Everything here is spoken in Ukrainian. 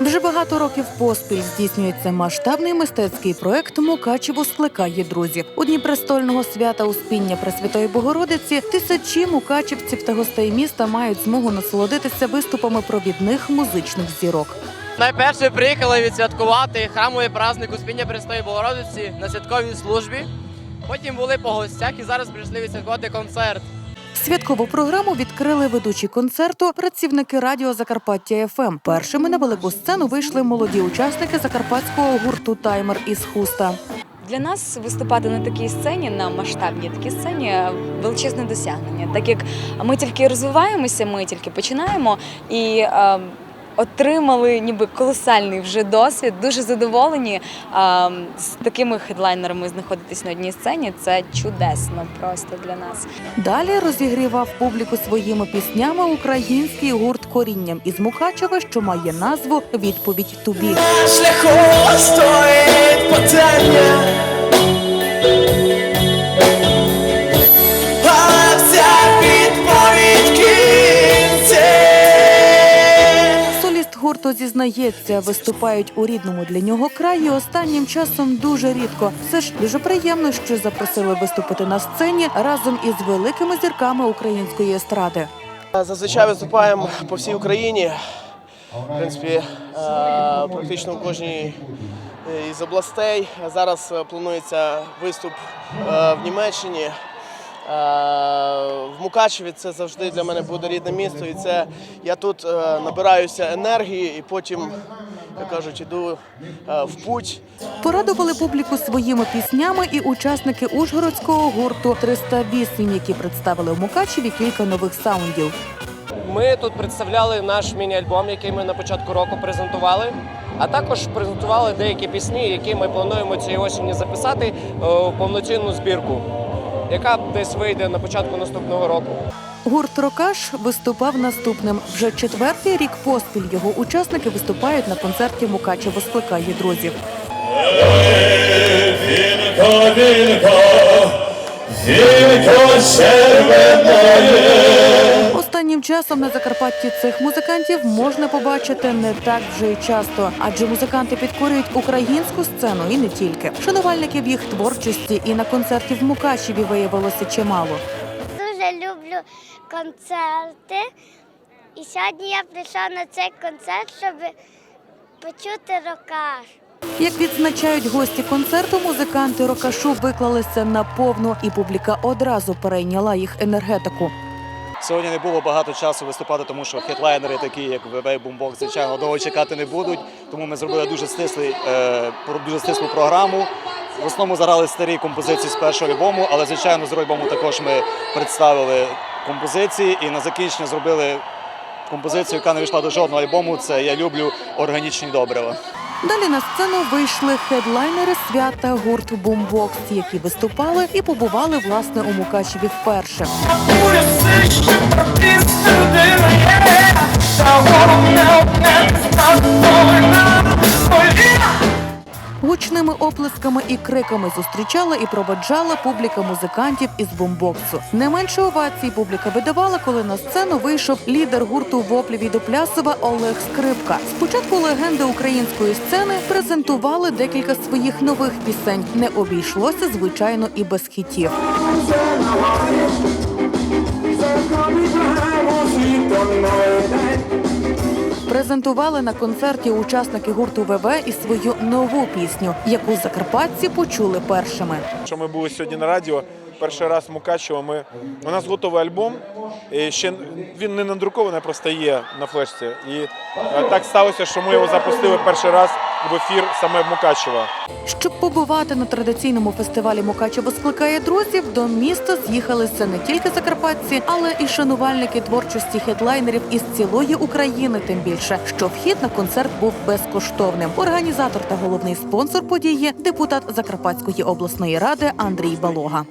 Вже багато років поспіль здійснюється масштабний мистецький проект Мукачево скликає друзів. У дні престольного свята Успіння Пресвятої Богородиці тисячі мукачівців та гостей міста мають змогу насолодитися виступами провідних музичних зірок. Найперше приїхали відсвяткувати храмовий праздник Успіння Престої Богородиці на святковій службі. Потім були по гостях і зараз прийшли відсвяткувати концерт. Святкову програму відкрили ведучі концерту працівники радіо Закарпаття ФМ. Першими на велику сцену вийшли молоді учасники закарпатського гурту Таймер із хуста. Для нас виступати на такій сцені, на масштабній такій сцені величезне досягнення, так як ми тільки розвиваємося, ми тільки починаємо і е, отримали ніби колосальний вже досвід. Дуже задоволені е, з такими хедлайнерами знаходитись на одній сцені. Це чудесно просто для нас. Далі розігрівав публіку своїми піснями український гурт корінням із Мукачева, що має назву Відповідь тобі. шляху стоїть питання. Гурту зізнається, виступають у рідному для нього краї останнім часом дуже рідко. Все ж дуже приємно, що запросили виступити на сцені разом із великими зірками української естради. Зазвичай виступаємо по всій Україні. В принципі, е, практично в кожній із областей. Зараз планується виступ е, в Німеччині. Е, В Мукачеві це завжди для мене буде рідне місто, і це я тут е, набираюся енергії і потім, як кажуть, іду е, в путь. Порадували публіку своїми піснями і учасники ужгородського гурту 308, які представили в Мукачеві кілька нових саундів. Ми тут представляли наш міні-альбом, який ми на початку року презентували. А також презентували деякі пісні, які ми плануємо цієї осені записати в повноцінну збірку, яка десь вийде на початку наступного року. Гурт Рокаш виступав наступним. Вже четвертий рік поспіль його учасники виступають на концерті Мукачево скликає друзів. Вінка, вінка, вінка червоне. Останнім часом на Закарпатті цих музикантів можна побачити не так вже й часто, адже музиканти підкорюють українську сцену і не тільки. Шанувальників їх творчості і на концерті в Мукачеві виявилося чимало. Дуже люблю концерти. І сьогодні я прийшла на цей концерт, щоб почути рокаш. Як відзначають гості концерту, музиканти рокашу виклалися на повну, і публіка одразу перейняла їх енергетику. Сьогодні не було багато часу виступати, тому що хедлайнери, такі як ВВ Бумбок, звичайно, довго чекати не будуть. Тому ми зробили дуже стислий, е, дуже стислу програму. В основному заграли старі композиції з першого альбому, але звичайно з альбому також ми представили композиції і на закінчення зробили композицію, яка не вийшла до жодного альбому. Це я люблю органічні добрива. Далі на сцену вийшли хедлайнери свята гурт Бумбокс, які виступали і побували власне у Мукачеві вперше. Оплесками і криками зустрічала і проводжала публіка музикантів із бумбоксу. Не менше овацій публіка видавала, коли на сцену вийшов лідер гурту воплі від Оплясова Олег Скрипка. Спочатку легенди української сцени презентували декілька своїх нових пісень. Не обійшлося, звичайно, і без хітів. Презентували на концерті учасники гурту ВВ і свою нову пісню, яку закарпатці почули першими. Що ми були сьогодні на радіо. Перший раз в Мукачево ми у нас готовий альбом. І ще він не надрукований, просто є на флешці. І е, так сталося, що ми його запустили перший раз в ефір саме в Мукачево. Щоб побувати на традиційному фестивалі Мукачево скликає друзів, до міста з'їхалися не тільки закарпатці, але і шанувальники творчості хедлайнерів із цілої України. Тим більше, що вхід на концерт був безкоштовним. Організатор та головний спонсор події депутат Закарпатської обласної ради Андрій Балога.